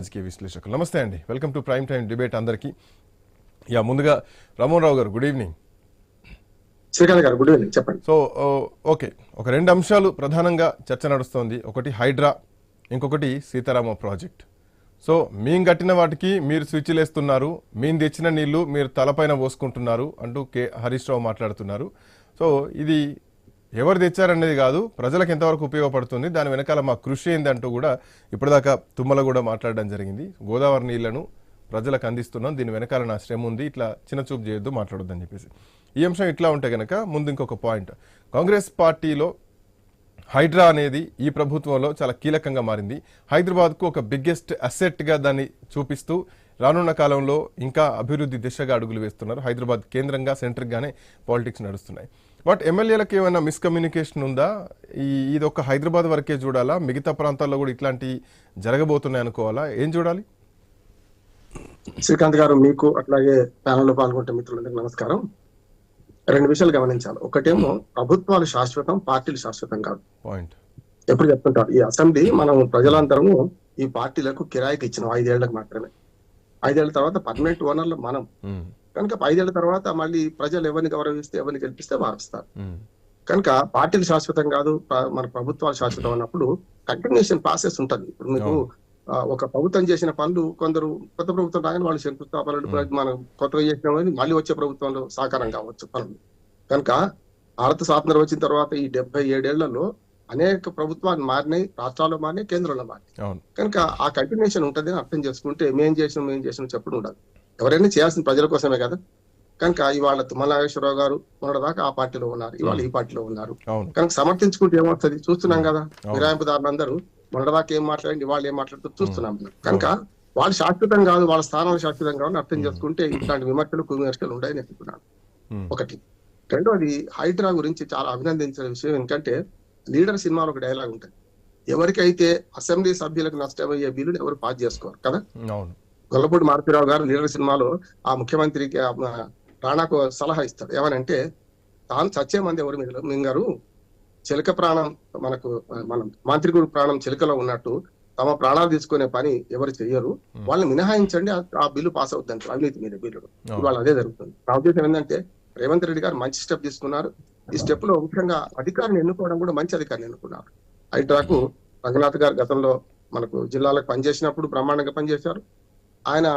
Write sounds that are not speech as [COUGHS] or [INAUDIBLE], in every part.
రాజకీయ విశ్లేషకులు. నమస్తే అండి. Welcome to prime time debate అందరికీ. యా ముందుగా రామోహన్ రావు గారు గుడ్ ఈవినింగ్. శ్రీకాంత్ గారు గుడ్ ఈవినింగ్ చెప్పండి. So okay. ఒక రెండు అంశాలు ప్రధానంగా చర్చ నడుస్తోంది. ఒకటి హైడ్రా ఇంకొకటి సీతారామ ప్రాజెక్ట్. సో మేము కట్టిన వాటికి మీరు స్విచ్లు వేస్తున్నారు మేము తెచ్చిన నీళ్ళు మీరు తలపైన పోసుకుంటున్నారు అంటూ కే హరీష్ రావు మాట్లాడుతున్నారు. సో ఇది ఎవరు తెచ్చారనేది కాదు ప్రజలకు ఎంతవరకు ఉపయోగపడుతుంది దాని వెనకాల మా కృషి ఏందంటూ కూడా ఇప్పటిదాకా తుమ్మల కూడా మాట్లాడడం జరిగింది. గోదావరి నీళ్ళను ప్రజలకు అందిస్తున్నాం దీని వెనకాల నా శ్రమ ఉంది ఇట్లా చిన్న చూపు చేయొద్దు మాట్లాడొద్దని చెప్పేసి. ఈ అంశం ఇట్లా ఉంటే కనుక ముందు ఇంకొక పాయింట్. కాంగ్రెస్ పార్టీలో హైడ్రా అనేది ఈ ప్రభుత్వంలో చాలా కీలకంగా మారింది. హైదరాబాద్కు ఒక బిగ్గెస్ట్ అసెట్గా దాన్ని చూపిస్తూ రానున్న కాలంలో ఇంకా అభివృద్ధి దిశగా అడుగులు వేస్తున్నారు. హైదరాబాద్ కేంద్రంగా సెంటర్గానే పాలిటిక్స్ నడుస్తున్నాయి. బట్ ఎమ్మెల్యేలకు ఏమైనా మిస్కమ్యూనికేషన్ ఉందా? ఈ ఇది ఒక హైదరాబాద్ వరకే చూడాలా? మిగతా ప్రాంతాల్లో కూడా ఇట్లాంటి జరగబోతున్నాయి అనుకోవాలా? ఏం చూడాలి? శ్రీకాంత్ గారు మీకు అట్లాగే ప్యానల్లో పాల్గొంటే మిత్రులందరికీ నమస్కారం. రెండు విషయాలు గమనించాలి. ఒకటేమో ప్రభుత్వాలు శాశ్వతం పార్టీలు శాశ్వతం కాదు. పాయింట్. ఎప్పుడు చెప్తుంటారు? ఈ అసెంబ్లీ మనం ప్రజలందరము ఈ పార్టీలకు కిరాయికి ఇచ్చినాం ఐదేళ్ళకు మాత్రమే. ఐదేళ్ళ తర్వాత పర్మనెంట్ ఓనర్లు మనం. కనుక ఐదేళ్ళ తర్వాత మళ్ళీ ప్రజలు ఎవరిని గౌరవిస్తే ఎవరిని గెలిపిస్తే మారుస్తారు కనుక పార్టీలు శాశ్వతం కాదు మన ప్రభుత్వాలు శాశ్వతం అన్నప్పుడు కంటిన్యూషన్ ప్రాసెస్ ఉంటది. ఇప్పుడు మీకు ఒక ప్రభుత్వం చేసిన పనులు కొందరు కొత్త ప్రభుత్వం రాగానే వాళ్ళు శంకుస్థాపనలు మనం కొత్తగా చేసిన మళ్ళీ వచ్చే ప్రభుత్వంలో సాకారం కావచ్చు పనులు. కనుక భారత స్వాతంత్రం వచ్చిన తర్వాత ఈ డెబ్బై ఏడేళ్ళలో అనేక ప్రభుత్వాలు మారినాయి రాష్ట్రాల్లో మారినాయి కేంద్రంలో మారినాయి. కనుక ఆ కంటిన్యూషన్ ఉంటది అర్థం చేసుకుంటే మేం చేసినాం మేం చేసినాం చెప్పడం ఉండదు. ఎవరైనా చేయాల్సిన ప్రజల కోసమే కదా? కనుక ఇవాళ తుమ్మల నాగేశ్వరరావు గారు మొన్నటిదాకా ఆ పార్టీలో ఉన్నారు. ఇవాళ ఈ పార్టీలో ఉన్నారు. కనుక సమర్థించుకుంటే ఏమవుతుంది? చూస్తున్నాం కదా. అవును. ఫిరాయింపుదారులందరూ మొన్నటిదాకా ఏం మాట్లాడండి వాళ్ళు ఏం మాట్లాడుతూ చూస్తున్నాం. కనుక వాళ్ళు శాశ్వతం కాదు వాళ్ళ స్థానం శాశ్వతం కాదు అర్థం చేసుకుంటే ఇట్లాంటి విమర్శలు కువిమర్శలు చెప్తున్నాను. ఉమ్. ఒకటి. రెండోది హైడ్రా గురించి చాలా అభినందించిన విషయం ఏంటంటే లీడర్ సినిమాలో ఒక డైలాగ్ ఉంటుంది. ఎవరికైతే అసెంబ్లీ సభ్యులకు నష్టమయ్యే బిల్లులు ఎవరు పాస్ చేసుకోరు కదా? గొల్లపూడి మారుతిరావు గారు లీడర్ సినిమాలో ఆ ముఖ్యమంత్రికి రాణాకు సలహా ఇస్తాడు. ఏమనంటే తాను చచ్చే మంది ఎవరు మీద మింగారు చిలక ప్రాణం మనకు మన మాంత్రికుడు ప్రాణం చిలకలో ఉన్నట్టు తమ ప్రాణాలు తీసుకునే పని ఎవరు చెయ్యరు. వాళ్ళని మినహాయించండి ఆ- బిల్లు పాస్ అవుతుంది అవినీతి మీద బిల్లు. ఇవాళ అదే జరుగుతుంది. నా ఉద్దేశం ఏంటంటే రేవంత్ రెడ్డి గారు మంచి స్టెప్ తీసుకున్నారు. ఈ స్టెప్లో ముఖ్యంగా అధికారిని ఎన్నుకోవడం కూడా మంచి అధికారిని ఎన్నుకున్నారు. హైడ్రాకు రంగనాథ్ గారు గతంలో మనకు జిల్లాలకు పనిచేసినప్పుడు బ్రహ్మాండంగా పనిచేశారు. ఆయన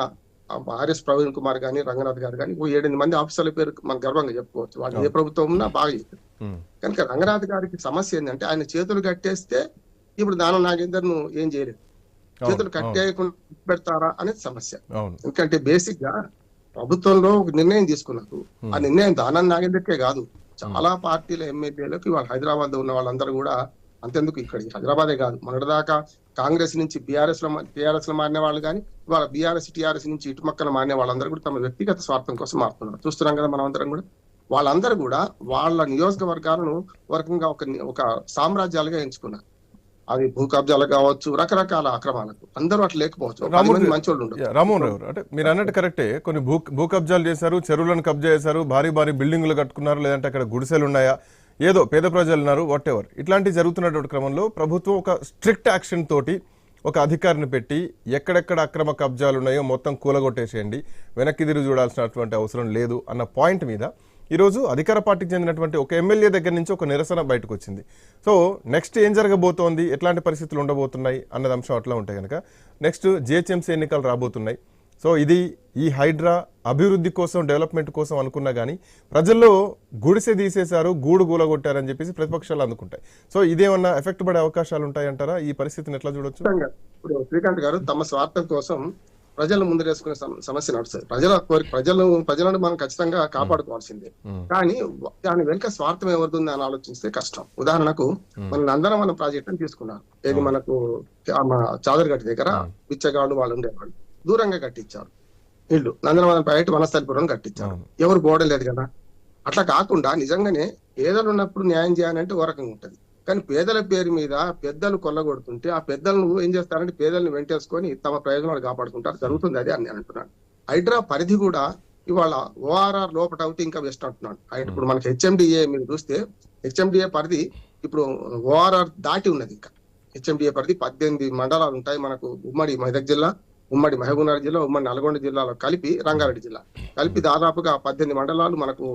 ఆర్ఎస్ ప్రవీణ్ కుమార్ గాని రంగనాథ్ గారు కానీ ఓ ఏడెనిమిది మంది ఆఫీసర్ల పేరు మనం గర్వంగా చెప్పుకోవచ్చు. వాళ్ళు ఏ ప్రభుత్వం ఉన్నా బాగా ఉమ్. కనుక రంగనాథ్ గారికి సమస్య ఏంటంటే ఆయన చేతులు కట్టేస్తే ఇప్పుడు దానం నాగేందర్ను ఏం చేయలేదు. చేతులు కట్టేయకుండా పెడతారా అనేది సమస్య. ఎందుకంటే బేసిక్గా ప్రభుత్వంలో ఒక నిర్ణయం తీసుకున్నారు. ఆ నిర్ణయం దానం నాగేందర్కే కాదు. చాలా పార్టీల ఎమ్మెల్యేలకు ఇవాళ హైదరాబాద్లో ఉన్న వాళ్ళందరూ కూడా అంతెందుకు ఇక్కడ హైదరాబాదే కాదు. మొన్నటిదాకా కాంగ్రెస్ నుంచి బీఆర్ఎస్లో టీఆర్ఎస్లో మారిన వాళ్ళు కానీ ఇవాళ బీఆర్ఎస్ టీఆర్ఎస్ నుంచి ఇటు పక్కన మారిన వాళ్ళందరూ కూడా తమ వ్యక్తిగత స్వార్థం కోసం మారుతున్నారు. చూస్తున్నాం కదా మనం అందరం కూడా. వాళ్ళందరూ కూడా వాళ్ళ నియోజకవర్గాలను రకంగా ఒక ఒక సామ్రాజ్యాలుగా ఎంచుకున్నారు. అది భూ కబ్జాలు కావచ్చు రకరకాల అక్రమాలకు. అందరూ అట్లా లేకపోవచ్చు. ఒక పది రాముడు- మంది మంచి వాళ్ళు ఉండరు యా, రామ్మోహన్ రావు అంటే మీరు అన్నట్టు కరెక్టే. కొన్ని భూ భూ కబ్జాలు చేశారు చెరువులను కబ్జా చేశారు భారీ భారీ బిల్డింగులు కట్టుకున్నారు లేదంటే అక్కడ గుడిసెలు ఉన్నాయా? ఏదో పేద ప్రజలు ఉన్నారు వాట్ ఎవర్ ఇట్లాంటివి జరుగుతున్నటువంటి క్రమంలో ప్రభుత్వం ఒక స్ట్రిక్ట్ యాక్షన్ తోటి ఒక అధికారిని పెట్టి ఎక్కడెక్కడ అక్రమ కబ్జాలు ఉన్నాయో మొత్తం కూలగొట్టేసేయండి. వెనక్కి తిరిగి చూడాల్సినటువంటి అవసరం లేదు అన్న పాయింట్ మీద ఈరోజు అధికార పార్టీకి చెందినటువంటి ఒక ఎమ్మెల్యే దగ్గర నుంచి ఒక నిరసన బయటకు వచ్చింది సో నెక్స్ట్ ఏం జరగబోతోంది? ఎట్లాంటి పరిస్థితులు ఉండబోతున్నాయి? అన్నది అంశం అట్లా ఉంటే కనుక నెక్స్ట్ జిహెచ్ఎంసీ ఎన్నికలు రాబోతున్నాయి. సో ఇది ఈ హైడ్రా అభివృద్ధి కోసం డెవలప్మెంట్ కోసం అనుకున్నా కానీ ప్రజల్లో గుడిసె తీసేశారు గూడు గూలగొట్టారని చెప్పేసి ప్రతిపక్షాలు అందుకుంటాయి. సో ఇదేమన్నా ఎఫెక్ట్ పడే అవకాశాలు ఉంటాయంటారా ఈ పరిస్థితిని ఎట్లా చూడొచ్చు. ఇప్పుడు శ్రీకాంత్ గారు తమ స్వార్థం కోసం ప్రజలు ముందరేసుకునే సమ- సమస్య నడుస్తుంది. ప్రజల కోరిక ప్రజలు ప్రజలను మనం ఖచ్చితంగా కాపాడుకోవాల్సిందే. కానీ దాని వెనుక స్వార్థం ఎవరిది అని ఆలోచిస్తే కష్టం. ఉదాహరణకు మన నందనవనం ప్రాజెక్ట్ అని తీసుకున్నారు. ఏది మనకు చాదరగట్టి దగ్గర బిచ్చగాళ్ళు వాళ్ళు ఉండేవాళ్ళు. దూరంగా కట్టించారు. ఇల్లు. నందనవనం ప్రాజెక్ట్ వనస్థలిపురం కట్టించారు. ఎవరు బోడలేదు కదా. అట్లా కాకుండా నిజంగానే పేదలు ఉన్నప్పుడు న్యాయం చేయాలంటే ఓ రకంగా ఉంటది. కానీ పేదల పేరు మీద పెద్దలు కొల్లగొడుతుంటే ఆ పెద్దలను ఏం చేస్తారంటే పేదలను వెంటేసుకొని తమ ప్రయోజనాలు కాపాడుకుంటారు. జరుగుతుంది అదే అని నేను అంటున్నాను. హైడ్రా పరిధి కూడా ఇవాళ ఓఆర్ఆర్ లోపట అవుతే ఇంకా వెస్ట్ అంటున్నాను. హైడ్- ఇప్పుడు మనకి హెచ్ఎండిఏ మీరు చూస్తే హెచ్ఎండిఏ పరిధి ఇప్పుడు ఓఆర్ఆర్ దాటి ఉన్నది ఇంకా. హెచ్ఎండిఏ పరిధి పద్దెనిమిది మండలాలు ఉంటాయి. మనకు ఉమ్మడి మెదక్ జిల్లా ఉమ్మడి మహబూబ్నగర్ జిల్లా ఉమ్మడి నల్గొండ జిల్లాలో కలిపి రంగారెడ్డి జిల్లా. కలిపి దాదాపుగా పద్దెనిమిది మండలాలు మనకు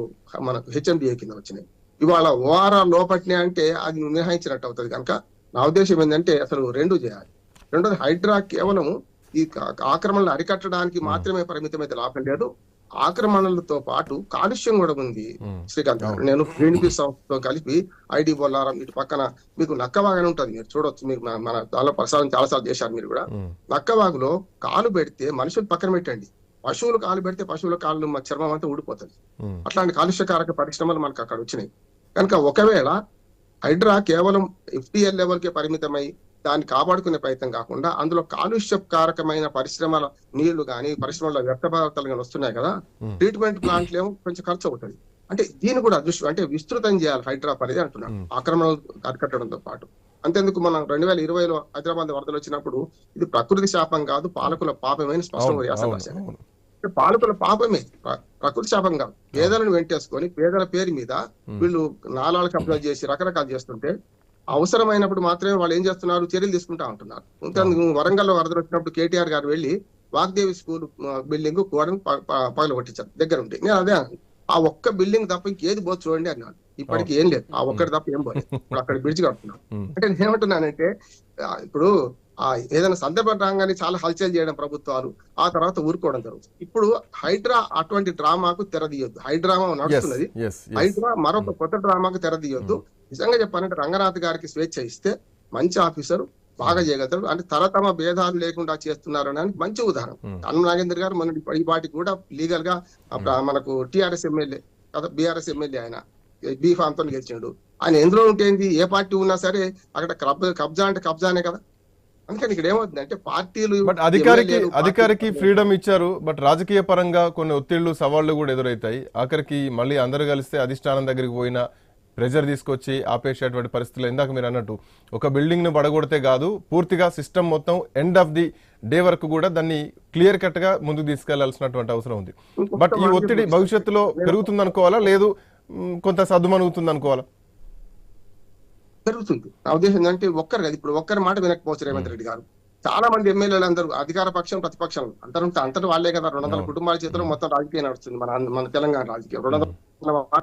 మనకు హెచ్ఎండిఏ కింద వచ్చినాయి. ఇవాళ ఓఆర్ఆర్ లోపట్నే అంటే అది మినహాయించినట్టు అవుతుంది కనుక నా ఉద్దేశం ఏంటంటే అసలు రెండు చేయాలి. రెండోది హైడ్రా కేవలం ఈ ఆక్రమణలు అరికట్టడానికి మాత్రమే పరిమితమైతే లాభం లేదు. ఆక్రమణలతో పాటు కాలుష్యం కూడా ఉంది. శ్రీకాంత్ గారు నేను గ్రీన్పీస్ సంస్థతో కలిపి ఐడి బొల్లారం ఇటు పక్కన మీకు నక్కవాగని ఉంటుంది. మీరు చూడొచ్చు మీకు మన- దానిలో ప్రసాదం చాలాసార్లు చేశారు మీరు కూడా. నక్కవాగులో కాలు పెడితే మనుషులు పక్కన పెట్టండి. పశువులు కాలు పెడితే పశువుల కాళ్ళు మ- చర్మం అంతా ఊడిపోతుంది. అట్లాంటి కాలుష్యకారక పరిశ్రమలు మనకు అక్కడ వచ్చినాయి. కనుక ఒకవేళ హైడ్రా కేవలం ఎఫ్టిఎల్ లెవెల్ కే పరిమితమై దాన్ని కాపాడుకునే ప్రయత్నం కాకుండా అందులో కాలుష్యకారకమైన పరిశ్రమల నీళ్ళు కానీ పరిశ్రమల వ్యర్థ పదార్థాలు కానీ వస్తున్నాయి కదా. ట్రీట్మెంట్ ప్లాంట్లు ఏమో కొంచెం ఖర్చు అవుతుంది అంటే దీన్ని కూడా దృష్టి అంటే విస్తృతం చేయాలి హైడ్రా అనేది అంటున్నాను Hmm. ఆక్రమణలు అరికట్టడంతో పాటు. అంతేందుకు మనం రెండు వేల ఇరవైలో హైదరాబాద్ వరదలు వచ్చినప్పుడు ఇది ప్రకృతి శాపం కాదు పాలకుల పాపమైన స్పష్టంగా వ్యాసం రాశారు. అవును. అంటే పాలకుల పాపమే ప్ర- ప్రకృతి శాపం కాదు. పేదలను వెంటేసుకొని పేదల పేరు మీద వీళ్ళు నాలాలు కబ్జా చేసి రకరకాలు చేస్తుంటే అవసరమైనప్పుడు మాత్రమే వాళ్ళు ఏం చేస్తున్నారు? చర్యలు తీసుకుంటా ఉంటున్నారు. ఇంతకు వరంగల్ వరదలు వచ్చినప్పుడు కేటీఆర్ గారు వెళ్ళి వాగ్దేవి స్కూల్ బిల్డింగ్ గోడను పగల కొట్టించారు దగ్గర ఉండి నేను అదే. ఆ ఒక్క బిల్డింగ్ తప్ప ఇంకేది పోదు చూడండి అన్నాను ఇప్పటికి ఏం లేదు. ఆ ఒక్కటి తప్ప ఏం పోలేదు. ఇప్పుడు అక్కడ బ్రిడ్జ్ కడుతున్నాం. అంటే నేను ఏమంటున్నానంటే ఆ, ఇప్పుడు ఆ ఏదైనా సందర్భం రాగానే చాలా హల్చల్ చేయడం ప్రభుత్వాలు ఆ తర్వాత ఊరుకోవడం జరుగుతుంది. ఇప్పుడు హైడ్రా అటువంటి డ్రామాకు తెరదీయొద్దు. హైడ్రామా నడుస్తున్నది. హైడ్రా మరొక కొత్త డ్రామాకు తెరదీయొద్దు. నిజంగా చెప్పాలంటే రంగనాథ్ గారికి స్వేచ్ఛ ఇస్తే మంచి ఆఫీసర్ బాగా చేయగలుగుతారు అంటే తరతమ భేదాలు లేకుండా చేస్తున్నారు అనడానికి మంచి ఉదాహరణ. అన్నం నాగేంద్ర గారు మన ఈ పార్టీకి కూడా లీగల్గా మనకు టిఆర్ఎస్ ఎమ్మెల్యే కదా బీఆర్ఎస్ ఎమ్మెల్యే ఆయన బీ ఫామ్తో గెలిచిండు. ఆయన ఎందులో ఉంటేంది ఏ పార్టీ ఉన్నా సరే అక్కడ కబ్జా అంటే కబ్జానే కదా. అందుకని ఇక్కడ ఏమవుతుంది అంటే పార్టీలు బట్ అధికారికి అధికారికి ఫ్రీడమ్ ఇచ్చారు బట్ రాజకీయ పరంగా కొన్ని ఒత్తిళ్ళు సవాళ్ళు కూడా ఎదురవుతాయి ఆఖరికి మళ్ళీ అందరూ కలిస్తే అధిష్టానం దగ్గరికి పోయిన ప్రెజర్ తీసుకొచ్చి ఆపేసేటువంటి పరిస్థితులు ఇందాక మీరు అన్నట్టు. ఒక బిల్డింగ్ను పడగొడితే కాదు పూర్తిగా సిస్టమ్ మొత్తం ఎండ్ ఆఫ్ ది డే వరకు కూడా దాన్ని క్లియర్ కట్గా ముందుకు తీసుకెళ్ళాల్సినటువంటి అవసరం ఉంది. బట్ ఈ ఒత్తిడి భవిష్యత్తులో పెరుగుతుంది అనుకోవాలా లేదు కొంత సద్దుమణుగుతుంది అనుకోవాలా పెరుగుతుంది నా ఉద్దేశం ఏంటంటే ఒక్కరు కాదు ఇప్పుడు ఒక్కరి మాట వినకపోవచ్చు రేవంత్ రెడ్డి గారు. చాలా మంది ఎమ్మెల్యేలు అందరూ అధికార పక్షం ప్రతిపక్షం అందరూ ఉంటే అంతటి వాళ్ళే కదా. రెండు వందల. కుటుంబాల చేతిలో మొత్తం రాజకీయం నడుస్తుంది మన మన తెలంగాణ రాజకీయం. రెండు వందల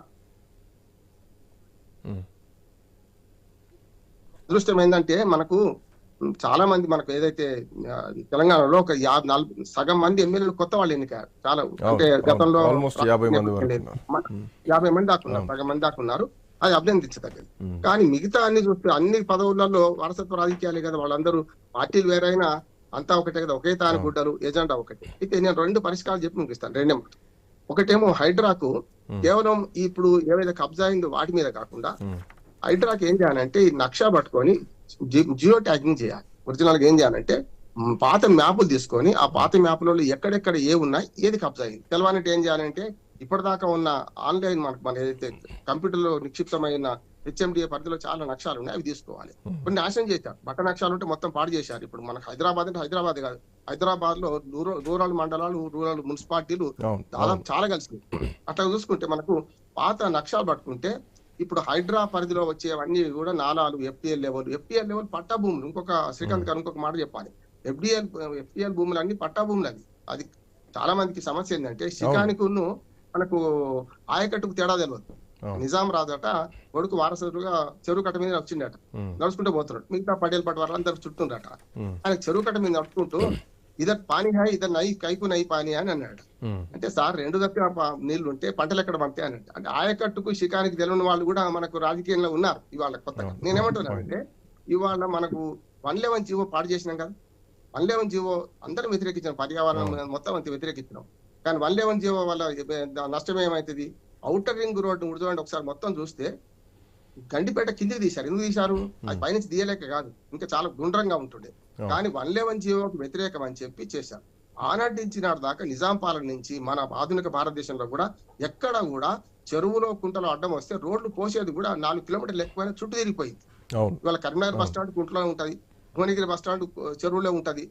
అదృష్టం ఏంటంటే మనకు చాలా మంది మనకు ఏదైతే తెలంగాణలో ఒక యాభై నాలుగు సగం మంది ఎమ్మెల్యేలు కొత్త వాళ్ళు ఎన్నికారు చాలా అంటే గతంలో యాభై మంది దాకా ఉన్నారు. సగం మంది దాకా ఉన్నారు. అది అభినందించదగ్గది. మ్, కానీ మిగతా అన్ని చూస్తే అన్ని పదవులలో వారసత్వ రాజకీయాలే కదా వాళ్ళందరూ. పార్టీలు వేరైనా అంతా ఒకటే కదా ఒకే తాను గుడ్డలు ఎజెండా ఒకటి. అయితే నేను రెండు పరిష్కారాలు చెప్పి ముగిస్తాను రెండే ఒకటేమో హైడ్రాకు. కేవలం ఇప్పుడు ఏవైతే కబ్జా అయిందో వాటి మీద కాకుండా హైడ్రాకి ఏం చేయాలంటే ఈ నక్షా పట్టుకొని జియో ట్యాగింగ్ చేయాలి. ఒరిజినల్గా ఏం చేయాలంటే పాత మ్యాపులు తీసుకొని ఆ పాత మ్యాపులలో ఎక్కడెక్కడ ఏ ఉన్నాయి ఏది కబ్జా అయింది. తెలవాలంటే ఏం చేయాలంటే ఇప్పటిదాకా ఉన్న ఆన్లైన్ మనకు మన ఏదైతే కంప్యూటర్లో నిక్షిప్తమైన హెచ్ఎండిఏ పరిధిలో చాలా నక్షాలు ఉన్నాయి అవి తీసుకోవాలి. కొన్ని నాశనం చేశారు. బట్ట నక్షాలు ఉంటే మొత్తం పాడు చేశారు. ఇప్పుడు మనకు హైదరాబాద్ అంటే హైదరాబాద్ కాదు. హైదరాబాద్లో రూరల్ రూరల్ మండలాలు రూరల్ మున్సిపాలిటీలు దాదాపు. చాలా కలిసి అట్లా చూసుకుంటే మనకు పాత నక్షాలు పట్టుకుంటే ఇప్పుడు హైడ్రా పరిధిలో వచ్చేవన్నీ కూడా నాలాలు ఎఫ్పిఎల్ లెవెల్. ఎఫ్పిఎల్ లెవెల్ పట్టా భూములు. ఇంకొక శ్రీకాంత్ గారు ఇంకొక మాట చెప్పాలి. ఎఫ్డిఎల్ ఎఫ్పిఎల్ భూములు అన్ని పట్టా భూములు అవి అది చాలా మందికి సమస్య ఏంటంటే శిఖానికి మనకు ఆయకట్టుకు తేడా తెలియదు. నిజాం రాజట కొడుకు వారసుడుగా చెరువు కట్ట మీద వచ్చిండట నడుచుకుంటూ పోతున్నాడు. మిగతా పటేల్ పట్టు వాళ్ళందరూ చుట్టుండట మ్, ఆయన చెరువు కట్ట మీద నడుచుకుంటూ ఇదర్ పానీ హాయ్ ఇదర్ నై కైకు నై పానీ అని అన్నాడు. అంటే సార్ రెండు తప్పి నీళ్ళు ఉంటే పంటలు ఎక్కడ పంపుతాయి అని అంటే ఆయకట్టుకు శిఖానికి తెలియని వాళ్ళు కూడా మనకు రాజకీయంలో ఉన్నారు ఇవాళ కొత్తగా. అవును. నేనేమంటున్నానంటే ఇవాళ మనకు వన్ లెవెన్ జీవో పాడు చేసినాం కదా. వన్ లెవెన్ జీవో అందరం వ్యతిరేకించాం పర్యావరణం మొత్తం అంత వ్యతిరేకించినాం. కానీ వన్ లెవెన్ జీవో వల్ల నష్టం ఏమైతుంది? అవుటర్ రింగ్ రోడ్డు చూడండి ఒకసారి మొత్తం చూస్తే గండిపేట కిందికి తీశారు. ఎందుకు తీశారు? అది పైనుంచి తీయలేక కాదు. ఇంకా చాలా గుండ్రంగా ఉంటుండే. కానీ వన్ లెవెన్ జీవోకి వ్యతిరేకం అని చెప్పి చేశారు. ఆనాటి నుంచి నాటి దాకా నిజాం పాలన నుంచి మన ఆధునిక భారతదేశంలో కూడా ఎక్కడ కూడా చెరువులో కుంటలో అడ్డం వస్తే రోడ్లు పోసేది కూడా నాలుగు కిలోమీటర్లు ఎక్కువైనా చుట్టూ తిరిగిపోయింది. ఇవాళ కరీంనగర్ బస్ స్టాండ్ కుంటలో ఉంటది. భువనగిరి బస్ స్టాండ్ చెరువులో ఉంటది.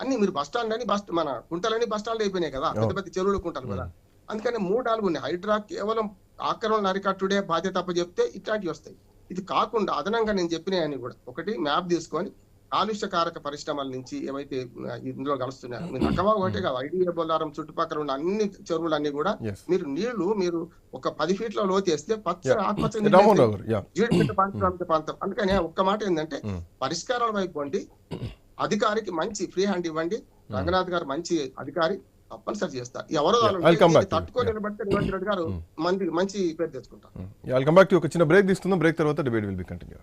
అన్ని మీరు బస్ స్టాండ్ అని బస్ మన కుంటలని బస్ స్టాండ్ అయిపోయినాయి కదా పెద్ద పెద్ద చెరువులు కుంటారు కదా అందుకని మూడు నాలుగు ఉన్నాయి. హైడ్రా కేవలం ఆక్రమణ అరికట్టుడే బాధ్యత అప్ప చెప్తే ఇట్లాంటివి వస్తాయి. ఇది కాకుండా అదనంగా నేను చెప్పినాయని కూడా. ఒకటి మ్యాప్ తీసుకొని కాలుష్యకారక పరిశ్రమల నుంచి ఏవైతే ఇందులో కలుస్తున్నాయో మీరు నక్కవా ఒకటే కాదు ఐడియా బొల్లారం చుట్టుపక్కల ఉన్న అన్ని చెరువులన్నీ కూడా మీరు నీళ్ళు మీరు ఒక పది ఫీట్ల లోతేస్తే పచ్చ ఆకుపచ్చ నీళ్ళు రామ్మోహన్ వేస్తే రావు గారు యా జీడిపెట్ట పారిశ్రామిక ప్రాంతం. అందుకని ఒక్క మాట ఏంటంటే మ్మ్. పరిష్కారాల వైపు [COUGHS] అధికారికి మంచి ఫ్రీ హ్యాండ్ ఇవ్వండి. రంగనాథ్ గారు మంచి అధికారి తప్పనిసరి చేస్తారు ఎవరో. తట్టుకొని నిలబడితే రేవంత్ రెడ్డి గారు మంది మంచి పేరు తెచ్చుకుంటారు. బ్రేక్ తీసుకుందాం బ్రేక్ తర్వాత డిబేట్ విల్ బి కంటిన్యూ